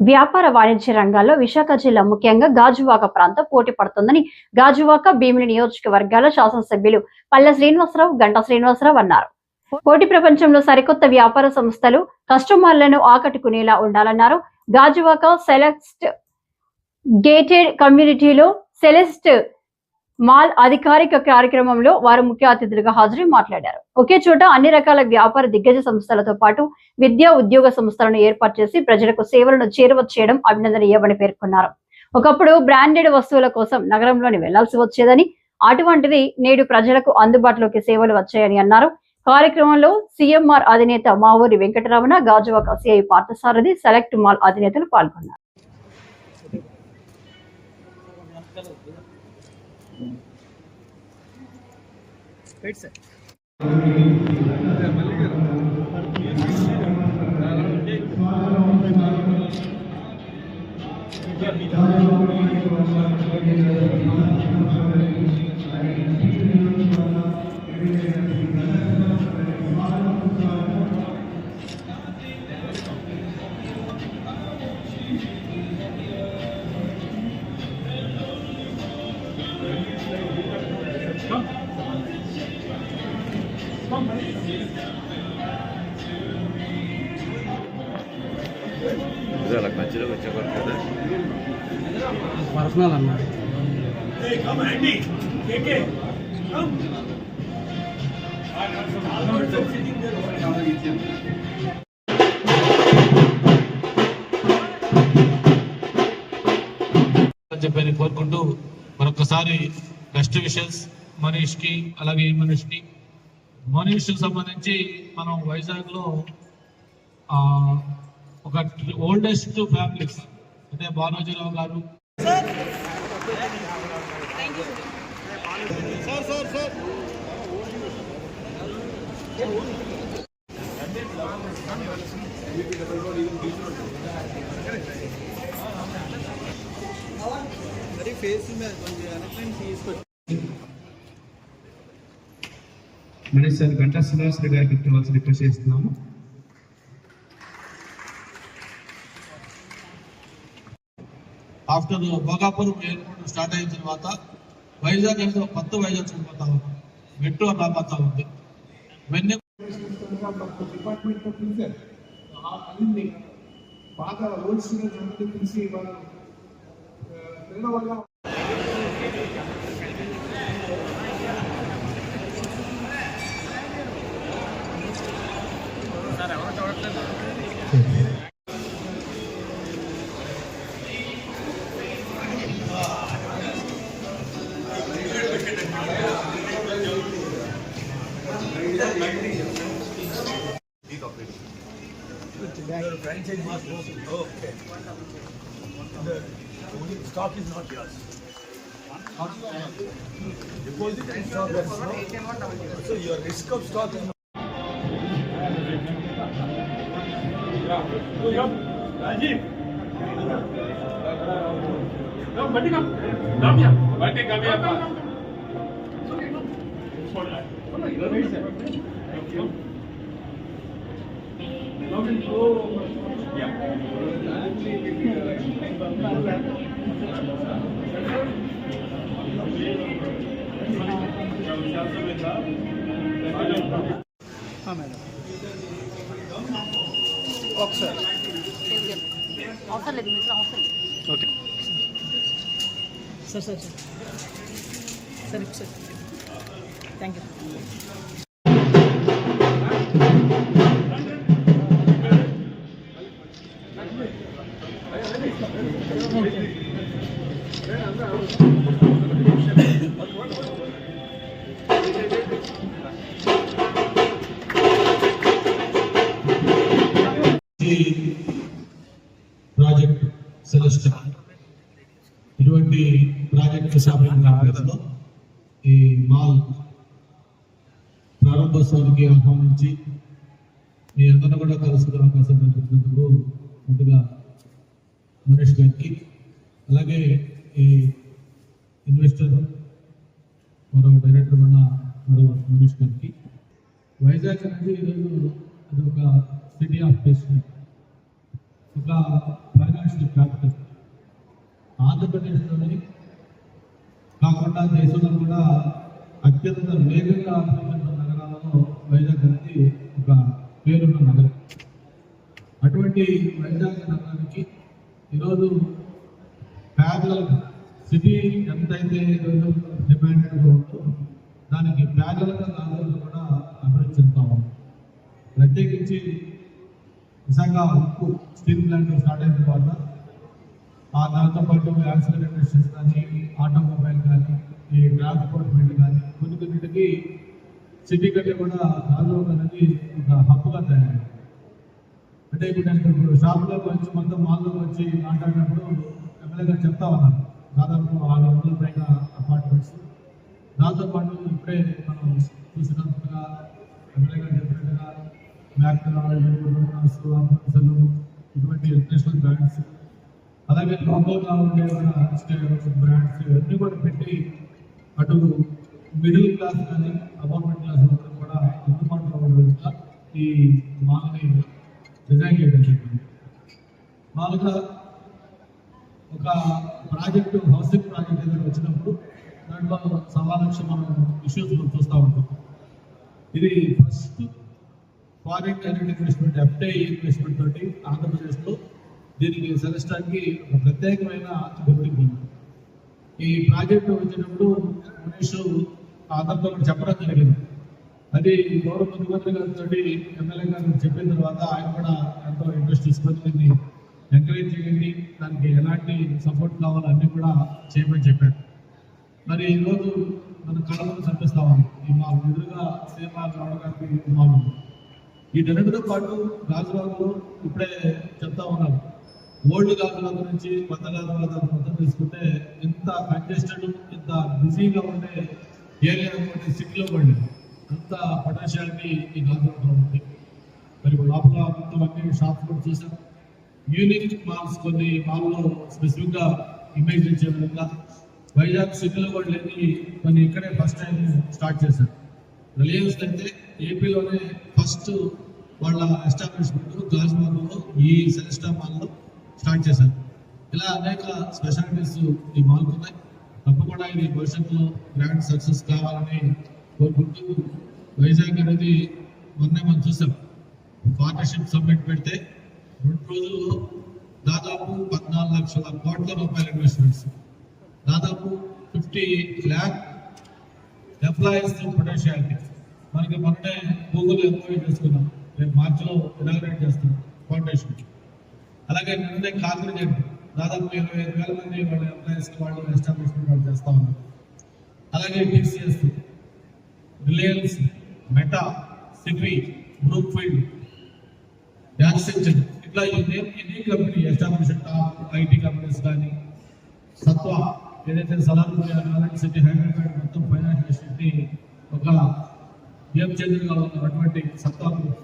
వ్యాపార వాణిజ్య రంగాల్లో విశాఖ జిల్లా ముఖ్యంగా గాజువాక ప్రాంతం పోటీ పడుతుందని గాజువాక భీమిలి నియోజకవర్గాల శాసనసభ్యులు పల్లె శ్రీనివాసరావు గంటా శ్రీనివాసరావు అన్నారు. పోటీ ప్రపంచంలో సరికొత్త వ్యాపార సంస్థలు కస్టమర్లను ఆకట్టుకునేలా ఉండాలన్నారు. గాజువాక సెలెక్ట్ గేటెడ్ కమ్యూనిటీలో సెలెస్ట్ మాల్ అధికారిక కార్యక్రమంలో వారు ముఖ్య అతిథులుగా హాజరై మాట్లాడారు. ఒకే చోట అన్ని రకాల వ్యాపార దిగ్గజ సంస్థలతో పాటు విద్యా ఉద్యోగ సంస్థలను ఏర్పాటు చేసి ప్రజలకు సేవలను చేరువ చేయడం అభినందనీయమని పేర్కొన్నారు. ఒకప్పుడు బ్రాండెడ్ వస్తువుల కోసం నగరంలోని వెళ్ళాల్సి వచ్చేదని అటువంటిది నేడు ప్రజలకు అందుబాటులోకి సేవలు వచ్చాయని అన్నారు. కార్యక్రమంలో సీఎంఆర్ అధినేత Mavuri Venkataramana Gajuwaka CI Parthasarathi select mall అధినేతలు పాల్గొన్నారు. ఇది పర్సనల్ అన్న చెప్పని కోరుకుంటూ మరొకసారి బెస్ట్ విషెస్ మనీష్కి అలాగే మనీష్కి మనీష్ సంబంధించి మనం వైజాగ్లో ఒక ఓల్డెస్ట్ ఫ్యామిలీస్ అంటే బాలాజీరావు గారు మనీష్ సార్ గంటా శ్రీనివాసరావు గారికి ఇవ్వాల్సి రిక్వెస్ట్ చేస్తున్నాము ఆఫ్టర్ భోగాపురం ఎయిర్పోర్ట్ స్టార్ట్ అయిన తర్వాత వైజాగ్ అనేది ఒక కొత్త వైజాగ్ చూడిపోతా ఉంది మెట్రో రాబోతా ఉంది ఇవన్నీ డిపార్ట్మెంట్ పిలిచారు అన్ని పాత రోడ్స్ పిలిచి వాళ్ళు franchise must go. Okay. The only stock is not yours. Deposit and stock is not. So your risk of stock is not. Come, come, come here. Come here, come here. हाँ madam ऑक्सर ऑक्सर ऑक्सर okay sir sir sir sir sir thank you project Celest ఇటువంటి project shopping ఈ mall ప్రారంభోత్సవానికి ఆహ్వానించి మీ అందరిని కూడా కలుసుకునే అవకాశం కల్పించినందుకు ముందుగా మనీష్ గారికి అలాగే ఈ ఇన్వెస్టర్ మరో డైరెక్టర్ ఉన్న మరో మనీష్ గారికి. వైజాగ్ అనేది ఈరోజు అది ఒక సిటీ ఆఫ్ బిజినెస్ ఒక ఫైనాన్షియల్ ఆంధ్రప్రదేశ్లోని కాకుండా దేశంలో కూడా అత్యంత వేగంగా అభివృద్ధి నగరాలలో వైజాగ్ అనేది ఒక పేరున్న నగరం ఉన్నటువంటి వైజాగ్ నగరానికి ఈరోజు ప్యారలల్ సిటీ ఎంతైతే ఈరోజు డిమాండెడ్గా ఉందో దానికి ప్యారలల్గా దాదాపు కూడా అభివృద్ధి చెందుతాము ప్రత్యేకించి విశాఖ ఉక్కు స్టీల్ ప్లాంట్ స్టార్ట్ అయిన తర్వాత ఆ దాంతో పాటు యాక్సిడెంట్ ఇండస్ట్రీస్ కానీ ఆటోమొబైల్ కానీ ఈ ట్రాన్స్పోర్ట్ ఫీల్డ్ కానీ కొన్ని కొన్నిటికి సిటీ కంటే కూడా రాజోగ్ అనేది ఒక హబ్గా తయారైంది. అంటే ఇప్పుడు నేను ఇప్పుడు షాప్లోకి వచ్చి మొత్తం మాల్లో వచ్చి మాట్లాడినప్పుడు ఎమ్మెల్యే గారు చెప్తా ఉన్నారు. దాదాపు ఆరు వందల పైగా అపార్ట్మెంట్స్. దాంతోపాటు ఇప్పుడే మనం చూసినట్టుగా ఎమ్మెల్యే గారు చెప్పినట్టుగా మ్యాక్డొనాల్డ్ డొమినోస్ ఇటువంటి ఇంటర్నేషనల్ బ్రాండ్స్ అలాగే లోకల్గా ఉండే బ్రాండ్స్ ఇవన్నీ కూడా పెట్టి అటు మిడిల్ క్లాస్ కానీ అపార్ట్మెంట్ క్లాస్ కూడా అందుబాటులో ఉండడం ఈ మాల్ని డిజైన్ చేయడం జరిగింది మామూలుగా ఒక ప్రాజెక్టు హౌసింగ్ ప్రాజెక్ట్ ఏదైనా వచ్చినప్పుడు దాంట్లో సవా లక్ష మనం ఇష్యూస్ మనం చూస్తూ ఉంటాం ఇది first foreign direct investment FI investment తోటి ఆంధ్రప్రదేశ్లో దీనికి సెలెస్టానికి ఒక ప్రత్యేకమైన గుర్తింపు ఉంది. ఈ ప్రాజెక్టు వచ్చినప్పుడు మనీష్ ఆంధ్రతో చెప్పడం జరిగింది. అది గౌరవ ముఖ్యమంత్రి గారితో ఎమ్మెల్యే గారు చెప్పిన తర్వాత ఆయన కూడా ఎంతో ఇంట్రెస్ట్ తీసుకొని దీన్ని ఎంకరేజ్ చేయండి. దానికి ఎలాంటి సపోర్ట్ కావాలో అన్నీ కూడా చేయమని చెప్పాడు మరి ఈరోజు మన కళలను చంపిస్తా ఈ మా ఎదురుగా సీఎం రావడం గారికి మాము ఈ వీటన్నిటితో పాటు గాజువాకలో ఇప్పుడే చెప్తా ఉన్నారు. ఓల్డ్ గాజువాక నుంచి కొత్త గాజువాక మొత్తం తీసుకుంటే ఇంత కంజెస్టెడ్ ఇంత బిజీగా ఉండే ఏరియా సిటీలో పడింది. అంత పొటెన్షియాలిటీ ఈ గాజువాకలో ఉంది. మరి లోపల మొత్తం అన్ని షాప్స్ కూడా చూసాం. యూనిక్ మాల్స్ కొన్ని మాల్లో స్పెసిఫిక్గా ఇమేజ్ ఇచ్చే విధంగా వైజాగ్ సిటీలో కూడా లేని కొన్ని ఇక్కడే ఫస్ట్ టైం స్టార్ట్ చేశారు. రిలయన్స్ అయితే ఏపీలోనే ఫస్ట్ వాళ్ళ ఎస్టాబ్లిష్మెంట్ గాజువాకలో ఈ సెలిస్టా మాల్లో స్టార్ట్ చేశారు. ఇలా అనేక స్పెషాలిటీస్ ఈ మాల్కున్నాయి తప్పకుండా ఇది భవిష్యత్తులో గ్రాండ్ సక్సెస్ కావాలని గుంటూరు వైజాగ్ అనేది మొన్నే మనం చూసాం. పార్ట్నర్షిప్ సబ్మిట్ పెడితే రెండు రోజుల్లో దాదాపు పద్నాలుగు లక్షల కోట్ల రూపాయల ఇన్వెస్ట్మెంట్స్. దాదాపు ఫిఫ్టీ ల్యాక్ ఎంప్లాయీస్ పొటెన్షియాలిటీ. మనకి మొన్నే గూగుల్ ఎంక్వైరీ చేసుకున్నాం. రేపు మార్చిలో ఇనాగ్రేట్ చేస్తున్నాం ఫౌండేషన్. అలాగే నిన్నే కాంగ్రెస్ దాదాపు ఇరవై ఐదు వేల మంది వాళ్ళ ఎంప్లాయీస్ వాళ్ళు ఎస్టాబ్లిష్మెంట్ వాళ్ళు చేస్తా ఉన్నారు. అలాగే TCS Reliance Meta CP group field Accenture ఇట్లా ఎన్ని కంపెనీ ఎస్టాబ్లిష్ ఐటీ కంపెనీస్ కానీ సత్వ ఏదైతే సలాంపూర్ నారాయణ సిటీ హైదరాబాద్ మొత్తం ఫైనాన్షియల్ సిటీ ఒక గేమ్ చేంజర్గా ఉన్నటువంటి సత్తా గ్రూప్.